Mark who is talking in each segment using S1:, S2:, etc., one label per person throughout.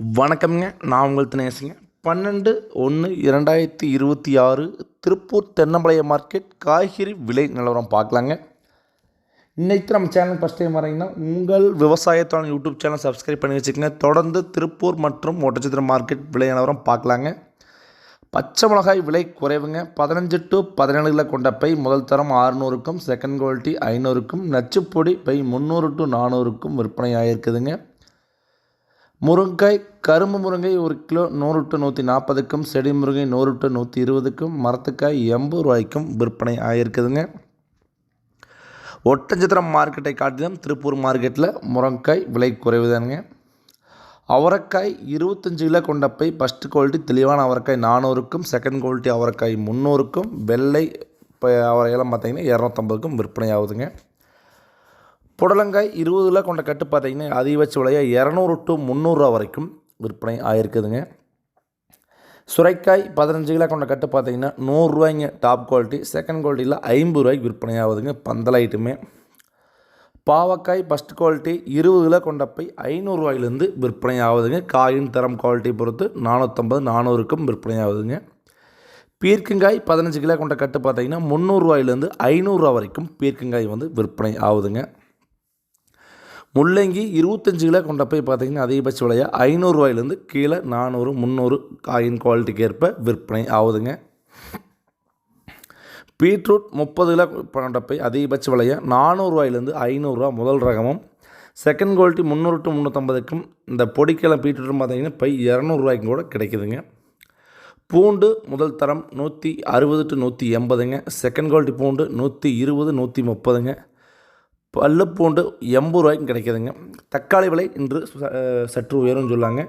S1: வணக்கம்ங்க. நான் உங்கள் தினேசுங்க. பன்னெண்டு ஒன்று இரண்டாயிரத்தி இருபத்தி ஆறு திருப்பூர் தென்னம்பாளையம் மார்க்கெட் காய்கறி விலை நிலவரம் பார்க்கலாங்க. இன்றைக்கு நம்ம சேனல் ஃபஸ்ட் டைம் வரீங்கன்னா உங்கள் விவசாயத்தான யூடியூப் சேனல் சப்ஸ்கிரைப் பண்ணி வச்சுக்கோங்க. தொடர்ந்து திருப்பூர் மற்றும் ஒட்டச்சத்திரம் மார்க்கெட் விலை நிலவரம் பார்க்கலாங்க. பச்சை மிளகாய் விலை குறைவுங்க. பதினஞ்சு டு பதினேழுல கொண்ட பை முதல் தரம் ஆறுநூறுக்கும் செகண்ட் குவாலிட்டி ஐநூறுக்கும் நச்சுப்பொடி பை முந்நூறு டு நானூறுக்கும் விற்பனை ஆகிருக்குதுங்க முருங்காய் கரும்பு முருங்கை ஒரு கிலோ நூறு டு நூற்றி நாற்பதுக்கும் செடி முருங்கை நூறு டு நூற்றி இருபதுக்கும் மரத்துக்காய் எண்பது ரூபாய்க்கும் விற்பனை ஆகியிருக்குதுங்க ஒட்டஞ்சத்திரம் மார்க்கெட்டை காட்டிலும் திருப்பூர் மார்க்கெட்டில் முருங்காய் விலை குறைவுதானுங்க. அவரைக்காய் இருபத்தஞ்சு கிலோ கொண்ட பை ஃபஸ்ட்டு குவாலிட்டி தெளிவான அவரைக்காய் நானூறுக்கும் செகண்ட் குவாலிட்டி அவரைக்காய் முந்நூறுக்கும் வெள்ளை இப்போ அவரையெல்லாம் பார்த்தீங்கன்னா இரநூத்தம்பதுக்கும் விற்பனை ஆகுதுங்க புடலங்காய் இருபது கிலோ கொண்ட கட்டு பார்த்திங்கன்னா அதிகபட்ச விலையாக இரநூறு டு முந்நூறுரூவா வரைக்கும் விற்பனை ஆகிருக்குதுங்க சுரைக்காய் பதினஞ்சு கிலோ கொண்ட கட்டு பார்த்தீங்கன்னா நூறுரூவாய்ங்க டாப் குவாலிட்டி செகண்ட் குவாலிட்டியில் ஐம்பது ரூபாய்க்கு விற்பனை ஆகுதுங்க பந்தல் ஐட்டுமே. பாவக்காய் ஃபஸ்ட் குவாலிட்டி இருபது கிலோ கொண்ட பை ஐநூறுரூவாயிலேருந்து விற்பனை ஆகுதுங்க. காயின் தரம் குவாலிட்டி பொறுத்து நானூற்றம்பது நானூறுக்கும் விற்பனை ஆகுதுங்க. பீர்க்கங்காய் பதினஞ்சு கிலோ கொண்ட கட்டு பார்த்தீங்கன்னா முந்நூறுரூவாயிலேருந்து ஐநூறுரூவா வரைக்கும் பீர்க்கங்காய் வந்து விற்பனை ஆகுதுங்க. முள்ளங்கி இருபத்தஞ்சு கிலோ கொண்ட போய் பார்த்தீங்கன்னா அதிகபட்ச விலையாக ஐநூறுரூவாயிலேருந்து கீழே நானூறு முந்நூறு காயின் குவாலிட்டிக்கு ஏற்ப விற்பனை ஆகுதுங்க. பீட்ரூட் முப்பது கிலோ கொண்ட போய் அதிகபட்ச விலையாக நானூறுரூவாயிலேருந்து ஐநூறுரூவா முதல் ரகமும். செகண்ட் குவாலிட்டி முந்நூறு டு முந்நூற்றம்பதுக்கும் இந்த பொடிக்கிழம் பீட்ரூட்டும் பார்த்தீங்கன்னா பை இரநூறுவாய்க்கும் கூட கிடைக்குதுங்க. பூண்டு முதல் தரம் நூற்றி அறுபது டு நூற்றி எண்பதுங்க. செகண்ட் குவாலிட்டி பூண்டு நூற்றி இருபது நூற்றி முப்பதுங்க. பல்லு பூண்டு எண்பது ரூபாய்க்கும் கிடைக்கிதுங்க. தக்காளி விலை இன்று ச- சற்று உயரும்னு சொல்லாங்க.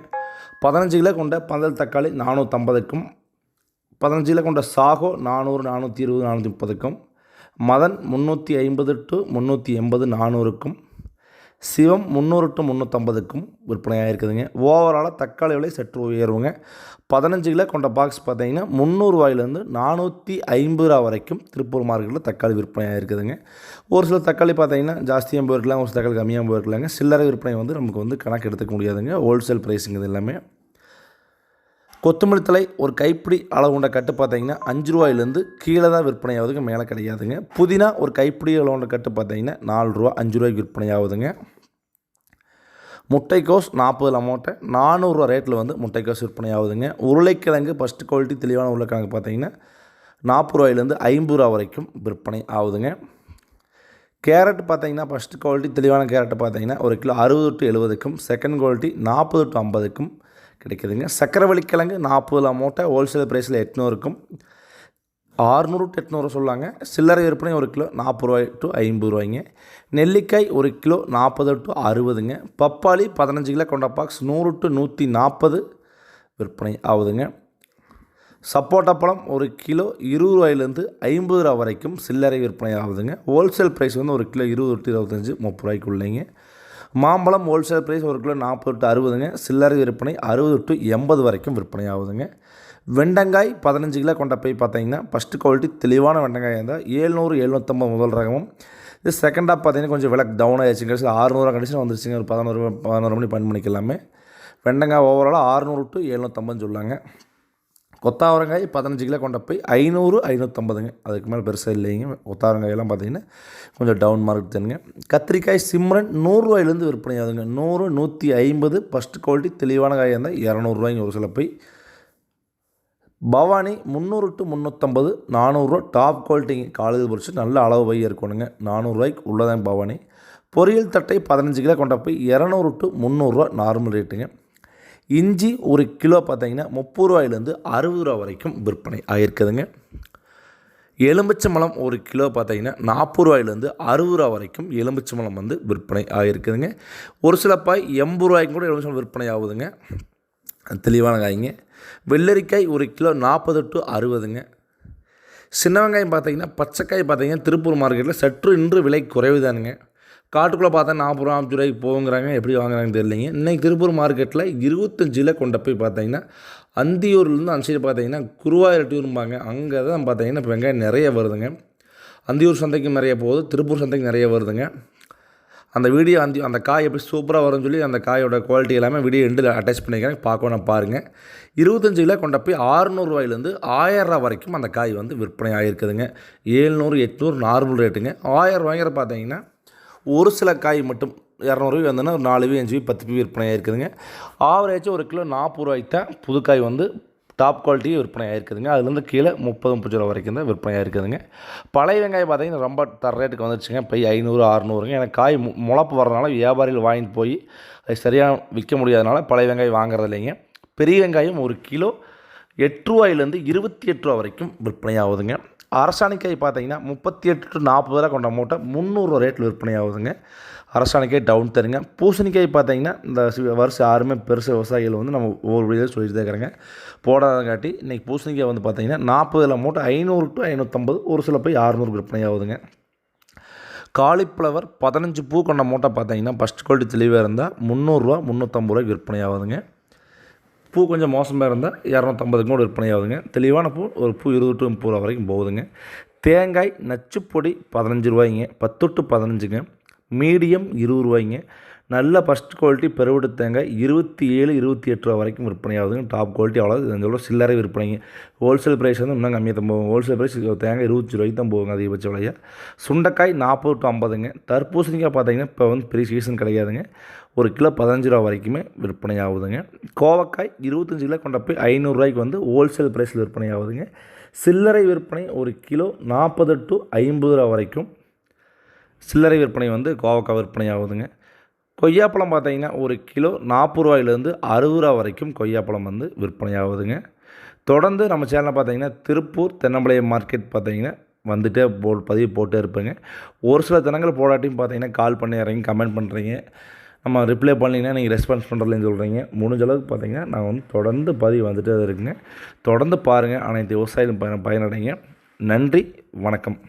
S1: பதினஞ்சு கிலோ கொண்ட பந்தல் தக்காளி நானூற்றம்பதுக்கும் பதினஞ்சு கிலோ கொண்ட சாகோ நானூறு நானூற்றி இருபது நானூற்றி முப்பதுக்கும் மதன் முந்நூற்றி ஐம்பது டு முந்நூற்றி எண்பது நானூறுக்கும் சிவம் முந்நூறு டு முந்நூற்றம்பதுக்கும் விற்பனையாக இருக்குதுங்க. ஓவராலாக தக்காளி விலை சற்று உயர்வுங்க பதினஞ்சு கிலோ கொண்ட பாக்ஸ் பார்த்தீங்கன்னா முந்நூறுவாயிலேருந்து நானூற்றி ஐம்பது ரூபா வரைக்கும் திருப்பூர் மார்க்கெட்டில் தக்காளி விற்பனையாக இருக்குதுங்க. ஒரு சில தக்காளி பார்த்தீங்கன்னா ஜாஸ்தியாக போயிருக்கலாம் ஒரு சில தக்காளி கம்மியாக போயிருக்கலாங்க சில்லறை விற்பனை வந்து நமக்கு வந்து கணக்கு எடுத்துக்க முடியாதுங்க. ஹோல்சேல் ப்ரைஸுங்க இது எல்லாமே. கொத்தமல்லி தழை ஒரு கைப்பிடி அளவு கொண்ட கட்டு பார்த்தீங்கன்னா அஞ்சு ரூபாயிலேருந்து கீழே தான் விற்பனை ஆகுதுங்க மேலே கிடையாதுங்க. புதினா ஒரு கைப்பிடி அளவு கொண்ட கட்டு பார்த்தீங்கன்னா நாலு ரூபா அஞ்சு ரூபாய்க்கு விற்பனை ஆகுதுங்க முட்டைக்கோஸ் நாற்பது அமௌண்ட்டை நானூறுரூவா ரேட்டில் வந்து முட்டைக்கோஸ் விற்பனை ஆகுதுங்க உருளைக்கிழங்கு ஃபஸ்ட்டு குவாலிட்டி தெளிவான உருளைக்கிழங்கு பார்த்தீங்கன்னா நாற்பது ரூபாயிலேருந்து ஐம்பது ரூபா வரைக்கும் விற்பனை ஆகுதுங்க. கேரட் பார்த்தீங்கன்னா ஃபஸ்ட்டு குவாலிட்டி தெளிவான கேரட் பார்த்தீங்கன்னா ஒரு கிலோ அறுபது டு எழுபதுக்கும் செகண்ட் குவாலிட்டி நாற்பது டு ஐம்பதுக்கும் கிடைக்குதுங்க. சக்கரவள்ளி கிழங்கு நாற்பது அமௌண்ட்டை ஹோல்சேல் ப்ரைஸில் எட்நூறுக்கும் ஆறுநூறு டு எட்நூறு சொல்லுவாங்க சில்லறை விற்பனை ஒரு கிலோ நாற்பது ரூபாய் டு ஐம்பது ரூபாய்ங்க. நெல்லிக்காய் ஒரு கிலோ நாற்பது டு அறுபதுங்க. பப்பாளி பதினஞ்சு கிலோ கொண்ட பாக்ஸ் நூறு டு நூற்றி நாற்பது விற்பனை ஆகுதுங்க. சப்போட்டா பழம் ஒரு கிலோ இருபது ரூபாயிலேருந்து ஐம்பது ரூபா வரைக்கும் சில்லறை விற்பனை ஆகுதுங்க. ஹோல்சேல் ப்ரைஸ் வந்து ஒரு கிலோ இருபது டு இருபத்தஞ்சி முப்பது ரூபாய்க்குள்ளேங்க மாம்பழம் ஹோல்சேல் ப்ரைஸ் ஒரு கிலோ நாற்பது டு அறுபதுங்க. சில்லறை விற்பனை அறுபது டு எண்பது வரைக்கும் விற்பனை ஆகுதுங்க. வெண்டங்காய் பதினஞ்சு கிலோ கொண்ட போய் பார்த்தீங்கன்னா ஃபஸ்ட்டு குவாலிட்டி தெளிவான வெண்டங்காய் இருந்தால் ஏழ்நூறு எழுநூற்றம்பது முதல் ரகமும். இது செகண்டாக பார்த்தீங்கன்னா கொஞ்சம் விலை டவுன் ஆயிடுச்சு கடைசியில் ஆறுநூறுவா கடைசியில் வந்துருச்சுங்க. ஒரு பதினோரு பதினோரு மணி பன்னெண்டு மணிக்கு எல்லாமே. வெண்டங்காய் ஓவராலாக ஆறுநூறு டு எழுநூற்றம்பதுன்னு சொல்லாங்க. கொத்தாவரங்காய் பதினஞ்சு கிலோ கொண்ட போய் ஐநூறு ஐநூற்றம்பதுங்க அதுக்கு மேலே பெருசாக இல்லைங்க. கொத்தாவரங்காயெல்லாம் பார்த்தீங்கன்னா கொஞ்சம் டவுன் மார்க் தானுங்க. கத்திரிக்காய் சிம்ரன் நூறுரூவாயிலேருந்து விற்பனை ஆகுதுங்க. நூறு நூற்றி ஐம்பது ஃபஸ்ட்டு குவாலிட்டி தெளிவான காயாக இருந்தால் இரநூறுவாய்ங்க ஒரு சில போய். பவானி முந்நூறு டு முந்நூற்றம்பது நானூறுரூவா டாப் குவாலிட்டிங்க காலேஜ் பொறிச்சு நல்ல அளவு பை இருக்கணுங்க நானூறுரூவாய்க்கு உள்ளதான் பவானி. பொரியல் தட்டை பதினஞ்சு கிலோ கொண்ட போய் இரநூறு டு முந்நூறுரூவா நார்மல் ரேட்டுங்க இஞ்சி ஒரு கிலோ பார்த்தீங்கன்னா முப்பது ரூபாயிலேருந்து அறுபது ரூபா வரைக்கும் விற்பனை ஆகிருக்குதுங்க எலுமிச்சம்பழம் ஒரு கிலோ பார்த்தீங்கன்னா நாற்பது ரூபாயிலேருந்து அறுபது ரூபா வரைக்கும் எலுமிச்சம்பழம் வந்து விற்பனை ஆகிருக்குதுங்க ஒரு சில பாய் எண்பது ரூபாய்க்கு கூட எலுமிச்சம்பழம் விற்பனை ஆகுதுங்க. தெளிவான காய்ங்க. வெள்ளரிக்காய் ஒரு கிலோ நாற்பது டு அறுபதுங்க. சின்ன வெங்காயம் பார்த்தீங்கன்னா பச்சைக்காய் பார்த்தீங்கன்னா திருப்பூர் மார்க்கெட்டில் சற்று இன்று விலை குறைவுதானுங்க. காட்டுக்குள்ளே பார்த்தா நாற்பது ரூபா ஐம்பது ரூபாய்க்கு போகுங்கிறாங்க எப்படி வாங்குறாங்கன்னு தெரியலைங்க. இன்றைக்கி திருப்பூர் மார்க்கெட்டில் இருபத்தஞ்சில் கொண்ட போய் பார்த்தீங்கன்னா அந்தியூர்லேருந்து அந்த சைடு பார்த்தீங்கன்னா குருவாயூர்ட்டியூரும்பாங்க அங்கே தான் பார்த்தீங்கன்னா இப்போ வெங்காயம் நிறைய வருதுங்க. அந்தியூர் சந்தைக்கு நிறைய போகுது திருப்பூர் சந்தைக்கு நிறைய வருதுங்க. அந்த வீடியோ அந்த அந்த காய் எப்படி சூப்பராக வரும்னு சொல்லி அந்த காயோட குவாலிட்டி எல்லாமே வீடியோ எண்டில் அட்டாச் பண்ணிக்கிறேன். பார்க்கணும் பாருங்கள் இருபத்தஞ்சு கிலோ கொண்ட போய் ஆறுநூறுவாயிலேருந்து ஆயிரரூவா வரைக்கும் அந்த காய் வந்து விற்பனை ஆகிருக்குதுங்க ஏழ்நூறு எட்நூறு நார்மல் ரேட்டுங்க ஆயிரம் ரூபாய்ங்கிற பார்த்தீங்கன்னா ஒரு சில காய் மட்டும் இரநூறுவி வந்தோன்னா ஒரு நாலு அஞ்சு பத்து பி விற்பனை ஆகிருக்குதுங்க ஆவரேஜாக ஒரு கிலோ நாற்பது ரூபாய்க்கு தான் புதுக்காய் வந்து டாப் குவாலிட்டி விற்பனை ஆகிருக்குதுங்க அதுலேருந்து கீழே முப்பது முப்பது ரூபா வரைக்கும் தான் விற்பனை ஆகிருக்குதுங்க பழைய வெங்காயம் பார்த்தீங்கன்னா ரொம்ப தர ரேட்டுக்கு வந்துருச்சுங்க. போய் ஐநூறு அறநூறுங்க. எனக்கு காய் மு முளப்பு வர்றதுனால வியாபாரிகள் வாங்கிட்டு போய் அது சரியாக விற்க முடியாதனால பழைய வெங்காயம் வாங்குறது இல்லைங்க. பெரிய வெங்காயம் ஒரு கிலோ எட்டு ரூபாயிலேருந்து இருபத்தி எட்டு ரூபா வரைக்கும் விற்பனை ஆகுதுங்க அரசாணிக்காய் பார்த்தீங்கன்னா முப்பத்தி எட்டு டு நாற்பது ரூபா கொண்ட மூட்டை முந்நூறுரூவா ரேட்டில் விற்பனை ஆகுதுங்க அரசாணிக்காய் டவுன் தருங்க. பூசணிக்காய் பார்த்தீங்கன்னா இந்த வருஷம் யாருமே பெருசு விவசாயிகள் வந்து நம்ம ஒவ்வொரு வீடியோ சொல்லிட்டு தான் இருக்கிறாங்க. போடாதங்காட்டி இன்றைக்கி பூசணிக்காய் வந்து பார்த்தீங்கன்னா நாற்பதுல மூட்டை ஐநூறு டு ஐநூற்றம்பது ஒரு சில போய் அறுநூறு விற்பனை ஆகுதுங்க காலிஃப்ளவர் பதினஞ்சு பூ கொண்ட மூட்டை பார்த்தீங்கன்னா ஃபஸ்ட் குவாலிட்டி தெளிவாக இருந்தால் முந்நூறுரூவா முந்நூற்றம்பது ரூபாய்க்கு விற்பனை ஆகுதுங்க பூ கொஞ்சம் மோசமாக இருந்தால் இரநூத்தம்பதுக்கு கூட விற்பனை ஆகுதுங்க. தெளிவான பூ ஒரு பூ இருபது டு முப்பது ரூபா வரைக்கும் போகுதுங்க. தேங்காய் நச்சுப்பொடி பதினஞ்சு ரூபாய்ங்க. பத்து டு பதினஞ்சுங்க. மீடியம் இருபது ரூபாய்ங்க. நல்ல ஃபஸ்ட் குவாலிட்டி பெருவிடு தேங்காய் இருபத்தி ஏழு இருபத்தி எட்டு ரூபா வரைக்கும் விற்பனை ஆகுதுங்க டாப் குவாலிட்டி அவ்வளோ இதோட சில்லறை விற்பனைங்க. ஹோல்சேல் ப்ரைஸ் வந்து இன்னும் கம்மியாக தான் போகும் ஹோல்சேல் ப்ரைஸ் தேங்காய் இருபத்தி ரூபாய்க்கு தான் போகுங்க அதிகபட்ச விலையா. சுண்டைக்காய் நாற்பது டு ஐம்பதுங்க. தர்பூசணிக்காய் பார்த்தீங்கன்னா இப்போ வந்து பெரிய சீசன் கிடையாதுங்க. ஒரு கிலோ பதினஞ்சு ரூபா வரைக்குமே விற்பனை ஆகுதுங்க கோவக்காய் இருபத்தஞ்சு கிலோ கொண்ட போய் ஐநூறுரூவாய்க்கு வந்து ஹோல்சேல் ப்ரைஸில் விற்பனை ஆகுதுங்க சில்லறை விற்பனை ஒரு கிலோ நாற்பது டு ஐம்பது ரூபா வரைக்கும் சில்லறை விற்பனை வந்து கோவக்காய் விற்பனை ஆகுதுங்க கொய்யாப்பழம் பார்த்தீங்கன்னா ஒரு கிலோ நாற்பது ரூபாயிலேருந்து அறுபது ரூபா வரைக்கும் கொய்யாப்பழம் வந்து விற்பனையாகுதுங்க. தொடர்ந்து நம்ம சேனலில் பார்த்தீங்கன்னா திருப்பூர் தென்னம்பாளையம் மார்க்கெட் பார்த்தீங்கன்னா வந்துட்டே போ பதிவு போட்டே இருப்பேங்க. ஒரு சில தினங்கள் போடாட்டியும் பார்த்தீங்கன்னா கால் பண்ணி இறங்கி கமெண்ட் பண்ணுறீங்க நம்ம ரிப்ளை பண்ணிங்கன்னா நீங்கள் ரெஸ்பான்ஸ் பண்ணுறதுலன்னு சொல்கிறீங்க முடிஞ்ச அளவுக்கு பார்த்தீங்கன்னா நான் வந்து தொடர்ந்து பதிவு வந்துட்டே இருக்குங்க. தொடர்ந்து பாருங்கள் அனைத்து விவசாயிகளும் பயன் பயனடைங்க. நன்றி வணக்கம்.